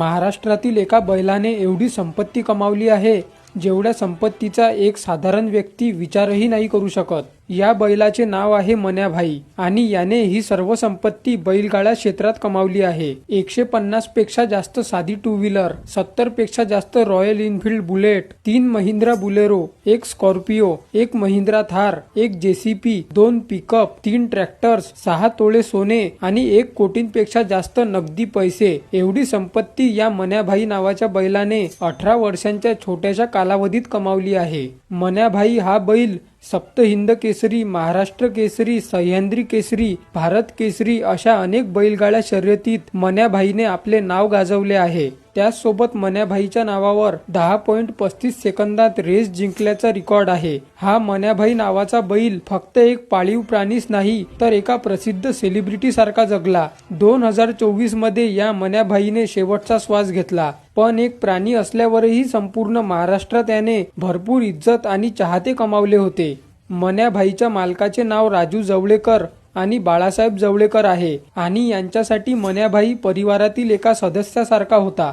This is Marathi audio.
महाराष्ट्रातील एका बैलाने एवढी संपत्ती कमावली आहे जेवढ्या संपत्तीचा एक साधारण व्यक्ती विचारही नाही करू शकत. या बैलाचे नाव आहे मन्याभाई आणि याने ही सर्व संपत्ती बैलगाडा क्षेत्रात कमावली आहे. एकशे पन्नासपेक्षा जास्त साधी टू व्हीलर सत्तरपेक्षा जास्त रॉयल इनफिल्ड बुलेट तीन महिंद्रा बुलेरो एक स्कॉर्पिओ एक महिंद्रा थार एक जेसीपी दोन पिकअप तीन ट्रॅक्टर्स सहा तोळे सोने आणि एक कोटींपेक्षा जास्त नगदी पैसे. एवढी संपत्ती या मन्याभाई नावाच्या बैलाने अठरा वर्षांच्या छोट्याशा कालावधीत कमावली आहे. मन्याभाई हा बैल सप्त हिंद केसरी महाराष्ट्र केसरी सह्याद्री केसरी भारत केसरी अशा अनेक बैलगाड्या शर्यतीत मन्याभाईने आपले नाव गाजवले आहे. त्याचसोबत मन्याभाईच्या नावावर दहा पॉइंट पस्तीस सेकंदात रेस जिंकल्याचा रेकॉर्ड आहे. हा मन्याभाई नावाचा बैल फक्त एक पाळीव प्राणीच नाही तर एका प्रसिद्ध सेलिब्रिटी सारखा जगला. दोन हजार चोवीसमध्ये या मन्याभाईने शेवटचा श्वास घेतला. पण एक प्राणी असल्यावरही संपूर्ण महाराष्ट्रात याने भरपूर इज्जत आणि चाहते कमावले होते. मन्याभाईच्या मालकाचे नाव राजू जवळेकर आणि बाळासाहेब जवळेकर आहे आणि यांच्यासाठी मन्याभाई परिवारातील एका सदस्यासारखा होता.